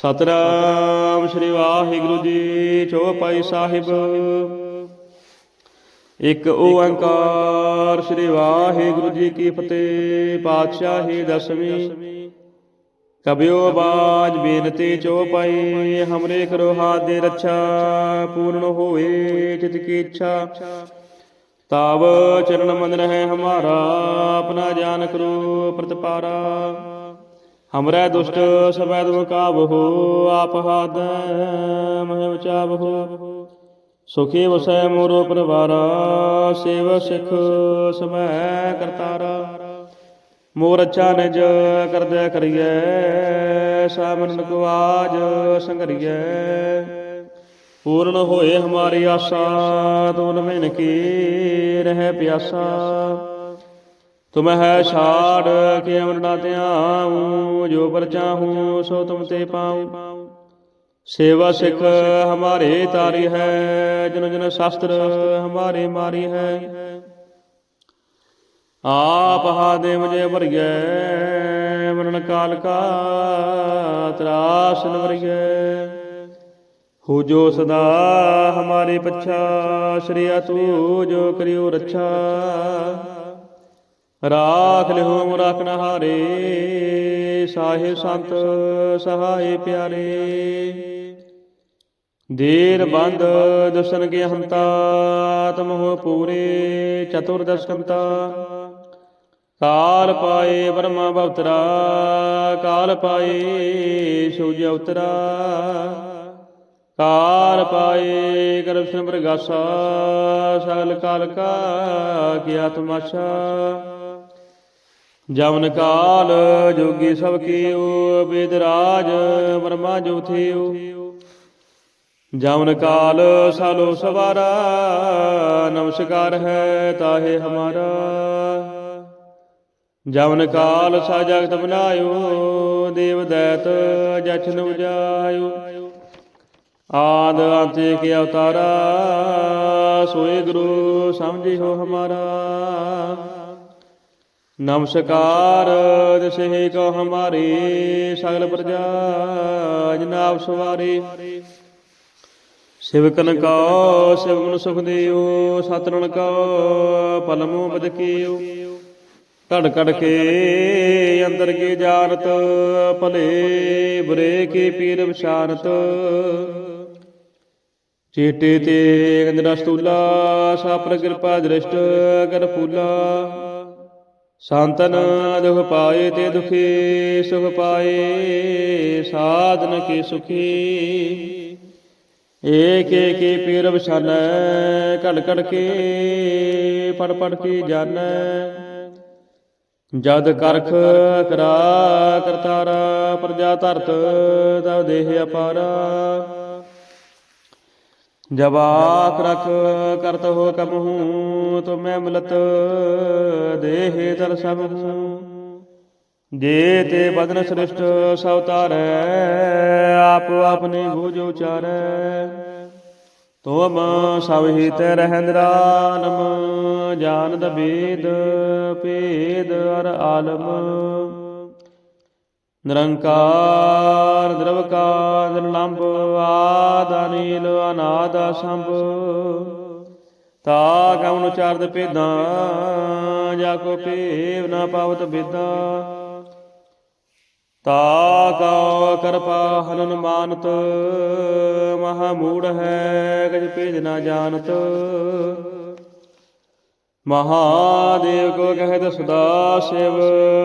ਸਤਨਾਮ ਸ੍ਰੀ ਵਾਹਿਗੁਰੂ ਜੀ ਚੌਪਾਈ ਸਾਹਿਬ। ਇੱਕ ਓੰਕਾਰ ਸ੍ਰੀ ਵਾਹਿਗੁਰੂ ਜੀ ਕੀ ਫਤਿਹ, ਪਾਤਸ਼ਾਹੀ ਦਸਵੀਂ। ਕਬਿਓ ਬਾਜ ਬੇਨਤੀ ਚੌਪਾਈ ਹਮਰੇ ਕਰੋ ਹਾਥ ਦੇ ਰੱਛਾ, ਪੂਰਨ ਹੋਏ ਚਿਤ ਕੀ ਇੱਛਾ। ਤਾਵ ਚਰਨ ਮੰਦਰ ਹੈ ਹਮਾਰਾ, ਆਪਣਾ ਜਾਨ ਕਰੋ ਪ੍ਰਤਪਾਰਾ। ਹਮਰੇ ਦੁਸ਼ਟ ਸਬੈਦ ਮੁਕਾਬਹੋ ਆਪ ਹਾਦ ਮਹਿ ਬਚਾਵਹੋ ਸੁਖੀ ਵਸੈ ਮੋਰੋ ਪਰਵਾਰਾ, ਸੇਵ ਸਿਖ ਸਮੈ ਕਰਤਾਰਾ। ਮੋਰ ਅੱਛਾ ਨਿਜ ਕਰਦਿਆ ਕਰੀਐ, ਸਾਮਰਨ ਕੋ ਸੰਗਰੀਐ। ਪੂਰਨ ਹੋਏ ਹਮਾਰੀ ਆਸਾ ਤੂਨ ਮਿਨ ਕੀ, ਰਹਿ ਪਿਆਸਾ। ਤੁਮ ਹੈ ਛਾੜ ਕੇ ਅਮਰਨਾ ਧਿਆਉ, ਜੋ ਪਰ ਚਾਹੂੰ ਸੋ ਤੁਮ ਤੇ ਪਾਉ। ਸੇਵਾ ਸਿੱਖ ਹਮਾਰੇ ਤਾਰੀ ਹੈ, ਜਨ ਜਨ ਸ਼ਾਸਤਰ ਹਮਾਰੇ ਮਾਰੀ ਹੈ। ਆਪ ਹਾਦੇ ਮੁਝੇ ਭਰੀਐ ਮਰਨ ਕਾਲ ਕਾ ਤਰਾਸ ਨਵਰੀਐ ਹੋ ਜੋ ਸਦਾ ਹਮਾਰੇ ਪੱਛਾ ਸ਼੍ਰੀਆ ਤੂ ਜੋ ਕਰਿਓ ਰੱਛਾ। ਰਾਖ ਲਿਓ ਮੁਰਾਕ ਨਹਾਰੇ ਸਾਹਿਬ ਸੰਤ ਸਹਾਏ ਪਿਆਰੇ। ਦੇਰ ਬੰਦ ਦੁਸਨ ਕੇ ਹੰਤਾ, ਤਮ ਹੋ ਪੂਰੇ ਚਤੁਰਦਸ਼ ਕੰਤਾ ਕਾਲ ਪਾਏ ਬ੍ਰਹਮਾ ਬਵਤਰਾ, ਕਾਲ ਪਾਏ ਸੂਜ ਉਤਰਾ ਕਾਲ ਪਾਏ ਕਰਪਸ਼ਨ ਪ੍ਰਗਾਸਾ ਸਗਲ ਕਾਲ ਕਾ ਕੀਆ ਆਤਮਾਸ਼ਾ ਜਵਨ ਕਾਲ ਜੋਗੀ ਸਭ ਕੀਓ, ਬੇਦ ਰਾਜ ਬਰਮਾ ਜੋ ਥਿਓ। ਜਵਨ ਕਾਲ ਸਾਲੋ ਸਵਾਰਾ, ਨਮਸਕਾਰ ਹੈ ਤਾਹੇ ਹਮਾਰਾ। ਜਵਨ ਕਾਲ ਸਾ ਜਗਤ ਬਨਾਇਓ, ਦੇਵ ਦੈਤ ਜਛਨ ਉਜਾਇਓ ਆਦ ਅੰਤੇ ਕੀ ਅਵਤਾਰਾ, ਸੋਏ ਗੁਰੂ ਸਮਝਿਓ ਹਮਾਰਾ। ਨਮਸਕਾਰ ਦਿਸੇ ਕੋ ਹਮਾਰੀ ਸਗਲ ਪ੍ਰਜਾ, ਜਨਾਬ ਸਵਾਰੀ। ਸਿਵਕਨ ਕੋ ਸਿਵਗੁਣ ਸੁਖ ਦਿਓ ਸਤਨਨ ਕੋ ਪਲਮੋ ਬਦਕੀਓ ਘੜ ਘੜ ਕੇ ਅੰਦਰ ਕੀ ਜਾਣਤ, ਭਲੇ ਬੁਰੇ ਕੀ ਪੀਰ ਵਿਸ਼ਾਨਤ ਚੇਟੇ ਤੇ ਗੰਦਰਾ ਸਤੂਲਾ ਸਾਪਰ ਕਿਰਪਾ ਦ੍ਰਿਸ਼ਟ ਕਰ ਫੂਲਾ। ਸੰਤਨ ਦੁਖ ਪਾਏ ਤੇ ਦੁਖੀ, ਸੁਖ ਪਾਏ, ਸਾਧਨ ਕੀ ਸੁਖੀ। ਏਕ ਏਕ ਪੀਰ ਵਿਸ਼ਾਨੈ ਘੜ ਘੜ ਕੇ ਪੜ ਪੜ ਕੇ ਜਾਣੈ ਜਦ ਕਰਖ ਕਰਾ ਕਰਤਾਰਾ, ਪ੍ਰਜਾ ਧਰਤ ਤਵ ਦੇਹ ਅਪਾਰਾ ਜਵਾਕ ਆਖ ਰਖ ਕਰਤ ਹੋ ਕਮ ਤੁਮੈ ਮਿਲਤ ਦੇਹ ਦਰ ਜੇ ਤੇ ਬਦਨ ਸ੍ਰਿਸ਼ਟ ਸਭ ਤਾਰੈ ਆਪ ਆਪਨੇ ਭੂਜ ਉਚਾਰੈ। ਤੋਮ ਸਭ ਹੀ ਤੇ ਰਹਿ ਜਾਣਦ ਬੇਦ ਭੇਦ ਅਰ ਆਲਮ। ਨਿਰੰਕਾਰ, ਨਿਰਵਕਾਰ ਨਿਰਲੰਭ ਆਦ ਅਨੀਲ, ਅਨਾਦ ਸੰਭ ਤਾ ਕਉਨ ਉਚਾਰਦ ਭੇਦਾਂ, ਜਾ ਕੋ ਭੇਵ ਨਾ ਪਾਵਤ ਬੇਦਾਂ। ਤਾ ਕਾ ਕਿਰਪਾ ਹਨਨ ਮਾਨਤ, ਮਹਾ ਮੂੜ ਹੈ, ਗਜ ਭੇਜ ਨਾ ਜਾਣਤ। ਮਹਾਦੇਵ ਕੋ ਕਹਿਤ ਸਦਾ ਸਿਵ,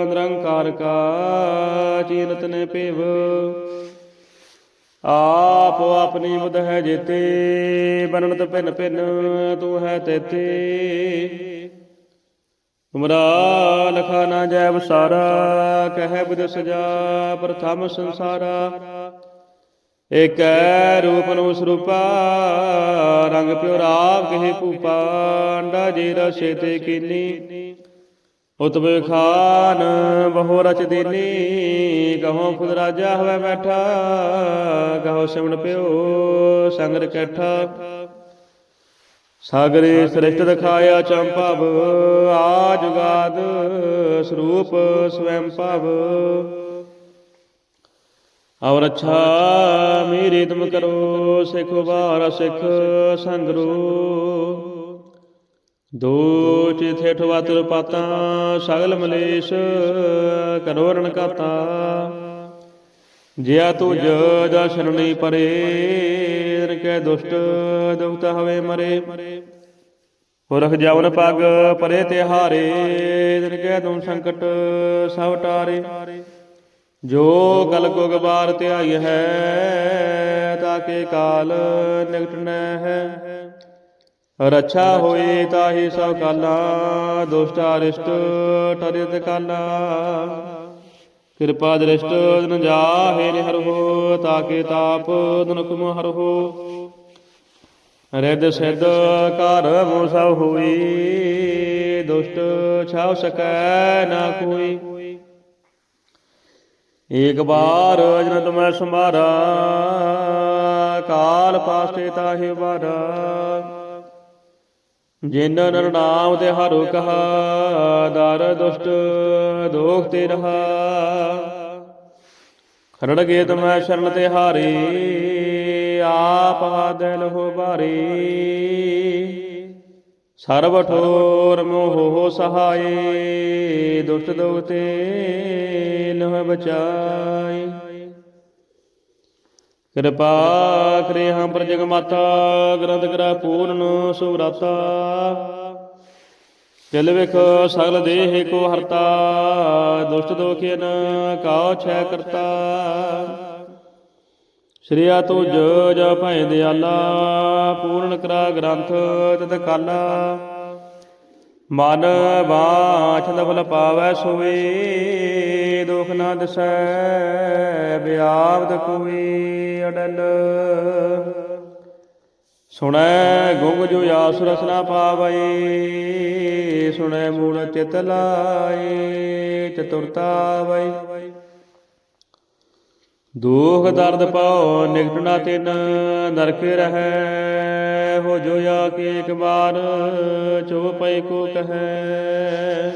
ਨਿਰੰਕਾਰ ਕਾ ਚੀਨਤ ਨੇ ਭੇਵ ਆਪ ਆਪਣੀ ਬੁਧ ਹੈ ਜੇਤੇ ਬਨਨਤ ਭਿੰਨ ਭਿੰਨ, ਤੂੰ ਹੈ ਤੇਤੇ। ਤੁਮਰਾ ਲਖਾ ਨਾ ਜੈ ਵਸਾਰਾ ਕਹਿ ਬੁਧ ਸਜਾ ਪ੍ਰਥਮ ਸੰਸਾਰਾ। ਏਕੈ ਰੂਪ ਨੂੰ ਸਰੂਪਾ, ਰੰਗ ਪਿਓ ਰਾਵ ਕਹੇ ਭੂਪਾ, ਅੰਡਾ ਜੀ ਰਸੇ ਤੇ ਕੀਨੀ। ਉਤਬੇ ਖਾਨ ਬਹੁ ਰਚ ਦੀਨੀ ਕਹੋ ਖੁਦ ਰਾਜਾ ਹੋਵੇ ਬੈਠਾ ਕਹੋ ਸਿਮਣ ਪਿਓ ਸੰਗ ਰਕੈਠਾ ਸਾਗਰੇ ਸ੍ਰਿਸ਼ਟ ਦਿਖਾਇਆ ਚੰਪਾਵ ਆ ਜੁਗਾਦ ਸਰੂਪ ਸਵੈੰ ਭਵ। ਔਰ ਅੱਛਾ ਮੇਰੀ ਤੁਮ ਕਰੋ, ਸਿੱਖ ਵਾਰ ਸਿੱਖ ਸੰਗਰੂ। ਦੋ ਚਿਥੇ ਠਵਾਤਰ ਪਾਤਾ ਸਗਲ ਮਲੇਸ਼ ਕਰੋ ਰਣ ਜਿਆ ਤੁਜ ਦਾ ਸ਼ਰਣੀ ਪਰੇ ਰ ਕੈ ਦੁਸ਼ਟ ਦੁਖਤ ਹਵੇ ਮਰੇ। ਪੁਰਖ ਜਵਨ ਪਗ ਪਰੇ ਤੇ ਹਾਰੇ ਦਿਨ ਕੈ ਤੁਮ ਸੰਕਟ ਸਭ ਟਾਰੇ। ਜੋ ਕਲ ਕੋ ਗਬਾਰ ਧਿਆਈ ਹੈ, ਤਾਕੇ ਕਾਲ ਨਿਕਟ ਨੈ ਹੈ ਰੱਛਾ ਹੋਏ ਤਾਹੀ ਸਭ ਕਾਲਾ, ਦੁਸ਼ਟ ਰਿਸ਼ਟ ਟਰਿਤ ਕਾਲਾ। ਕਿਰਪਾ ਦ੍ਰਿਸ਼ਟ ਦਿਨ ਜਾਹੇ ਨਿਹਰਹੁ ਤਾਕੇ ਤਾਪ ਦਨੁਕ ਹਰਹੁ ਰਿਦ ਸਿਧ ਘਰ ਮੋ ਸਭ ਹੋਈ, ਦੁਸ਼ਟ ਛਾਵ ਸਕੈ ਨਾ ਕੋਈ। ਏਕ ਬਾਰ ਜਨ ਤੁਮੈ ਸੰਭਾਰਾ, ਕਾਲ ਪਾਸੇ ਤਾਹੇ ਬਾਰਾ ਜਿਨ ਨਰ ਨਾਮ ਤੇ ਹਰੁ ਕਹਾ, ਦਰ ਦੁਸ਼ਟ ਦੋਖ ਤੇ ਰਹਾ। ਖਰੜ ਗੇ ਤੁਮੈ ਸ਼ਰਨ ਤੇ ਹਾਰੇ, ਆਪ ਹਾਦੈ ਲਹੋ ਬਾਰੇ ਸਰਬ ਠੋਰ ਮੋਹ ਸਹਾਏ, ਦੁਸ਼ਟ ਦੋਖ ਤੇ ਬਚਾਈ ਕਿਰਪਾ ਕਰੇ ਹਾਂ ਪ੍ਰਜਗ ਮਾਤਾ, ਗ੍ਰੰਥ ਕਰਾ ਪੂਰਨ ਸੁਰਤਾ ਚਲ ਵਿਖ ਸਗਲ ਦੇਹ ਕੋ ਹਰਤਾ, ਦੁਸ਼ਟ ਦੋਖਿਨ ਕਾਉ ਛੈ ਕਰਤਾ। ਸ਼੍ਰੀਆ ਤੁਜ ਜ ਭੈ ਦਿਆਲਾ, ਪੂਰਨ ਕਰਾ ਗ੍ਰੰਥ ਤਤ ਕਾਲਾ ਮਨ ਬਾਛ ਫਲ ਪਾਵੈ ਸੋਏ ਦੁਖ ਨਾ ਦਿਸੈ ਬਿਆਵਦ ਕੋਈ ਅਡਲ। ਸੁਣੈ ਗੁੰਗ ਜੋ ਆਸ ਰਸਨਾ ਪਾਵੈ, ਸੁਣੈ ਮੂਲ ਚਿਤ ਲਾਏ, ਚਤੁਰਤਾ ਵੈ। ਦੁਖ ਦਰਦ ਪਾਉ ਨਿਕਟ ਨਾ ਤਿਨ, ਨਰਕ ਰਹੈ। ਹੋ ਜੋ ਆ ਕੇ ਇੱਕ ਬਾਰ ਚੋ ਪਈ ਕੋ ਕਹੈ।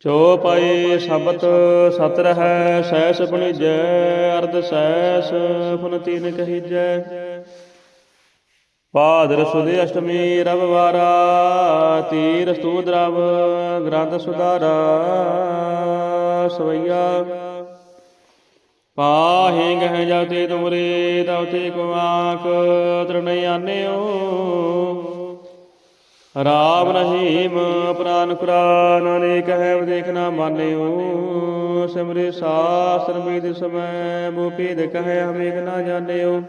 ਚੋ ਪਈ ਸਬਤ ਸਤ ਰਹੈ, ਸਹਿਸ ਬਣੀਜੈ, ਅਰਧ ਸਹਿਸ ਫੁਨ ਤੀਨ ਕਹੀਜੈ। ਪਾਦਰ ਸੁਦੇ ਅਸ਼ਟਮੀ ਰਵਵਾਰਾ ਤੀਰ ਸਤੂਦਰਵ ਗ੍ਰੰਥ ਸੁਧਾਰਾ, ਸਵਈਆ। ਪਾਹੇ ਗਹਿ ਜਾਤੇ ਤੁਮਰੇ ਤਉਤੇ ਕੋ ਆਂਕ ਤਰਨੈ ਆਨਿਓ ਰਾਮ ਰਹੀਮ ਪ੍ਰਾਨ ਕੁਰਾਨ ਅਨੇਕ ਹੈ ਦੇਖਣਾ ਮਾਨਿਓ। ਸਿਮਰੇ ਸਾਸਰ ਮੇਦ ਸਮੈ ਮੋ ਭੇਦ ਕਹੈ ਹਮੇਕ ਨਾ ਜਾਣਿਓ।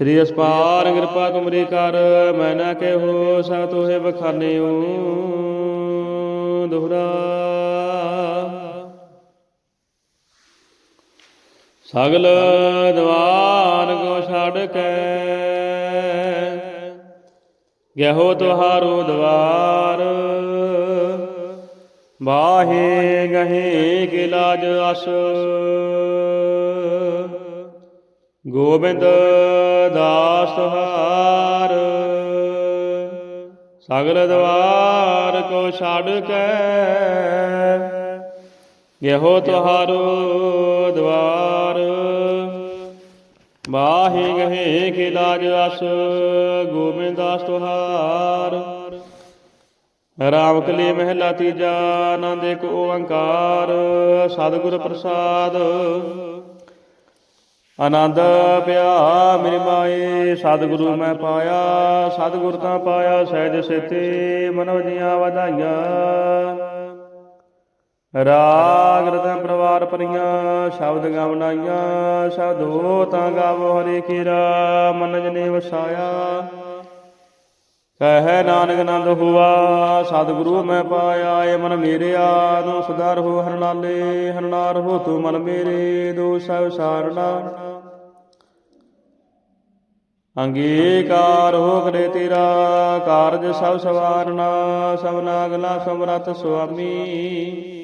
ਸ੍ਰੀ ਅਸਪਾਰ ਕਿਰਪਾ ਤੁਮਰੀ ਕਰ, ਮੈਂ ਨਾ ਕਹਿਓ ਸਾ ਤੋਹੇ ਬਖਾਨਿਓ ਦੁਹਰਾ ਸਗਲ ਦਵਾਨ ਕੋ ਛੱਡ ਕੇ। ਗਹਿਓ ਤੁਹਾਰੋ ਦਵਾਰ। ਬਾਹੇ ਗਹੇ ਕੇ ਅਸ। ਗੋਬਿੰਦ ਦਾਸ ਤੁਹਾਰ। ਸਗਲ ਦਵਾਰ ਕੋ ਛੱਡ ਕੇ। ਇਹੋ ਤੁਹਾਰੋ ਦਵਾਰ। ਬਾਹੇ ਗਹੇ ਕੇ ਲਾਜ ਅਸ ਗੋਬਿੰਦਾਸ ਤੁਹਾਰ। ਰਾਮ ਕਲੀ ਮਹਿਲਾ ਤੀਜਾ, ਆਨੰਦ ਇੱਕ ਓੰਕਾਰ ਸਤਿਗੁਰ ਪ੍ਰਸਾਦ। ਆਨੰਦ ਪਿਆ, ਮੇਰੀ ਮਾਏ ਸਤਿਗੁਰੂ ਮੈਂ ਪਾਇਆ। ਸਤਿਗੁਰ ਤਾਂ ਪਾਇਆ, ਸਹਿਜ ਸਿਤੇ, ਮਨੋ ਜੀਆਂ ਵਧਾਈਆਂ। ਰਾਗ ਰਤਨ ਪਰਿਵਾਰ ਪਰੀਆਂ, ਸ਼ਬਦ ਗਵਨਾਈਆਂ ਸ਼ਬਦੋ ਤਾਂ ਗਾਵੋ ਹਰੇ ਕੀਰਾ ਮਨ ਜਨੇ ਵਸਾਇਆ। ਕਹੈ ਨਾਨਕ ਨੰਦ ਹੁਆ, ਸਤਿਗੁਰੂ ਮੈਂ ਪਾਇਆ ਏ ਮਨ ਮੇਰਿਆ ਨੂੰ ਸੁਧਾਰ ਹੋ ਹਰ ਨਾਲੇ, ਹਰ ਹੋ ਤੂੰ ਮਨ ਮੇਰੇ, ਦੋ ਸਭ ਸਾਰਣਾ ਅੰਗੀਕਾਰ ਹੋ ਕਰੇ ਤੇਰਾ, ਕਾਰਜ ਸਭ ਸਵਾਰਨਾ, ਸਭ ਨਾਗਲਾ ਸਮਰਤ ਸੁਆਮੀ।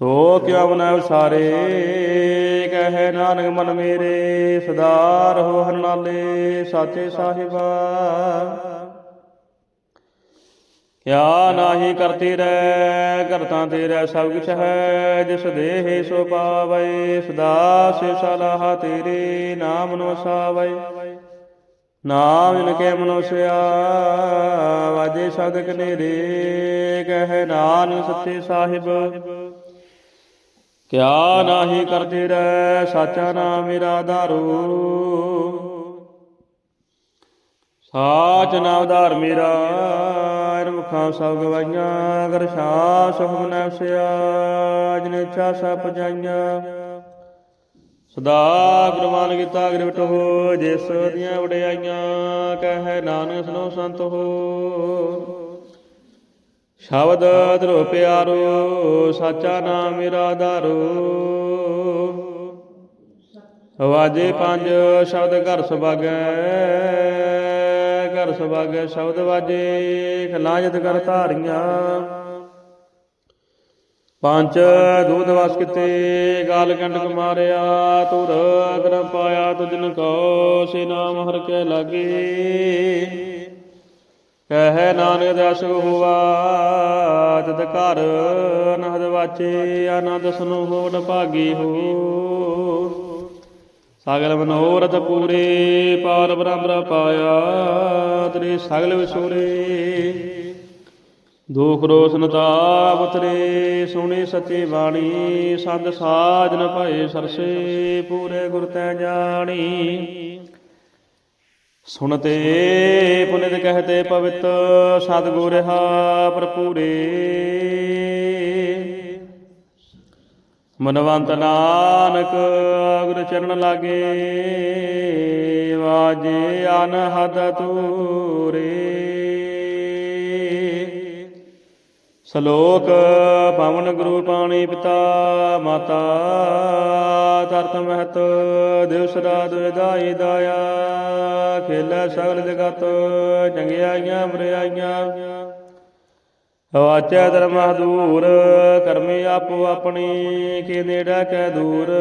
ਸੋ ਕਿਉ ਬਨੈ ਸਾਰੇ ਕਹੈ ਨਾਨਕ ਮਨ ਮੇਰੇ ਸਦਾਰ ਹੋ ਹਰ ਨਾਲੇ ਸਾਚੇ ਸਾਹਿਬਾ। ਕਿਆ ਨਾਹੀ ਕਰਤੀ ਰਹਿ ਕਰਤਾ ਤੇਰਾ ਸਭ ਕੁਛ ਹੈ, ਜਿਸ ਦੇਹ ਸੋ ਪਾਵੈ, ਸਦਾ ਸੇ ਸਲਾਹ ਤੇਰੇ ਨਾਮ ਨੋ ਸਾਵੈ ਨਾਮ ਜਿਨ ਕੇ ਮਨੁਸਿਆ, ਵਾਜੇ ਸਦਕ ਨੇਰੇ, ਕਹਿ ਨਾਨਕ ਸੱਚੇ ਸਾਹਿਬ। ਕਿਆ ਨਾਹੀ ਕਰਤੇ ਰਹਿ, ਸਾਚਾ ਨਾਮ ਮੇਰਾ ਧਾਰੂ। ਸਾਚ ਨਾਮ ਧਾਰ ਮੇਰਾ ਅਰ ਮੁਖਾਂ ਸਭ ਗਵਾਈਆਂ, ਅਗਰ ਸ਼ਾ ਸੁਖ ਬਨੈਸਿਆ ਜਿਨ ਇੱਛਾ ਸਭ ਪਜਾਈਆਂ ਸਦਾ ਗੁਰਮਾਨ ਕੀਤਾ ਗ੍ਰਿਵਟ ਹੋ, ਜਿਸ ਦੀਆਂ ਵਡਿਆਈਆਂ, ਕਹੈ ਨਾਨਕ ਸੁਨੋ ਸੰਤ ਹੋ। ਸ਼ਬਦ ਧਰੋ ਪਿਆਰੋ, ਸਾਚਾ ਨਾਮ ਮੇਰਾ ਧਾਰੋ। ਵਾਜੇ ਪੰਜ, ਸ਼ਬਦ ਘਰ ਸੁਭਾਗੈ ਘਰ ਸੁਭਾਗੈ, ਸ਼ਬਦ ਵਾਜੇ, ਖਲਾਜਤ ਕਰ ਧਾਰੀਆਂ। ਪੰਜ ਦੂਧ ਵਸ ਕਿਤੇ, ਗਾਲ ਕੰਡਕ ਮਾਰਿਆ ਤੁਰ ਅਗਰ ਪਾਇਆ, ਤੁਜਨ ਕੋ ਸੇ ਨਾਮ ਹਰ ਕੇ ਲਾਗੇ। ਕਹਿ ਨਾਨਕ ਦਸ ਹੋਵਾ ਤਦ ਘਰ ਨਹਦ ਵਾਚੇ ਆਨੰਦ ਸੁਨੋ ਹੋਣ ਭਾਗੀ ਹੋ। ਸਗਲ ਮਨੋਰਥ ਪੂਰੇ ਪਾਰ ਬ੍ਰਹਮ ਪਾਇਆ, ਤੇਰੇ ਸਗਲ ਵਿਸੂਰੇ ਦੁਖ ਰੋਸ਼ਨ ਤਾਪ ਉਤਰੇ ਸੋਹਣੀ ਸੱਚੀ ਬਾਣੀ ਸੰਦ ਸਾਜਨ ਨ ਭਏ ਸਰਸੇ, ਪੂਰੇ ਗੁਰ ਤੈ ਜਾਣੀ। ਸੁਣਤੇ ਪੁਨਿਤ ਕਹਤੇ ਪਵਿੱਤ ਸਤਿਗੁਰ ਹਾ ਭਰਪੂਰੇ। ਮਨਵੰਤ ਨਾਨਕ ਗੁਰ ਚਰਨ ਲਾਗੇ, ਵਾਜੇ ਅਨਹਦ ਤੂਰੇ ਸ਼ਲੋਕ ਪਵਨ ਗੁਰੂ ਪਾਣੀ ਪਿਤਾ ਮਾਤਾ ਤਰਤ ਮਹਤ ਦਿਵਸ ਰਾਤ ਵਿਦਾਈ ਦਾਇਆ, ਖੇਲੇ ਸਗਲ ਜਗਤ ਚੰਗਿਆਈਆਂ ਬਰਿਆਈਆਂ ਵਾਚੈ ਧਰਮ ਦੂਰ ਕਰਮੀ ਆਪੋ ਆਪਣੀ, ਕੇ ਨੇੜਾ ਕੈ ਦੂਰ,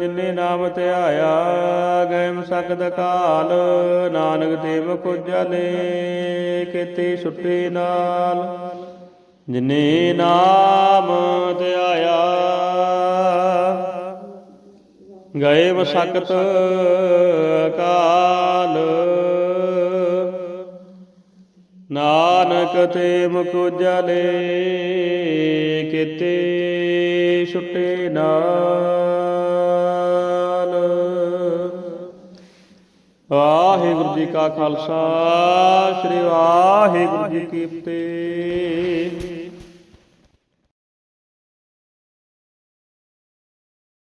ਜਿਨੇ ਨਾਮ ਧਿਆਇਆ ਗਇਮ ਸਕਦ ਕਾਲ ਨਾਨਕ ਦੇਵ ਮੁਖ ਜਲੇ ਕੀਤੀ ਛੁੱਟੀ ਨਾਲ। ਜਿਨੇ ਨਾਮ ਧਿਆਇਆ ਗਏ ਮਸਕਤ ਕਾਲ ਨਾਨਕ ਤੇ ਮੁਖ ਜਲੇ ਕਿਤੇ ਛੁੱਟੇ ਨਾਲ। ਵਾਹਿਗੁਰੂ ਜੀ ਕਾ ਖਾਲਸਾ, ਸ੍ਰੀ ਵਾਹਿਗੁਰੂ ਜੀ ਕੀ ਫਤਿਹ।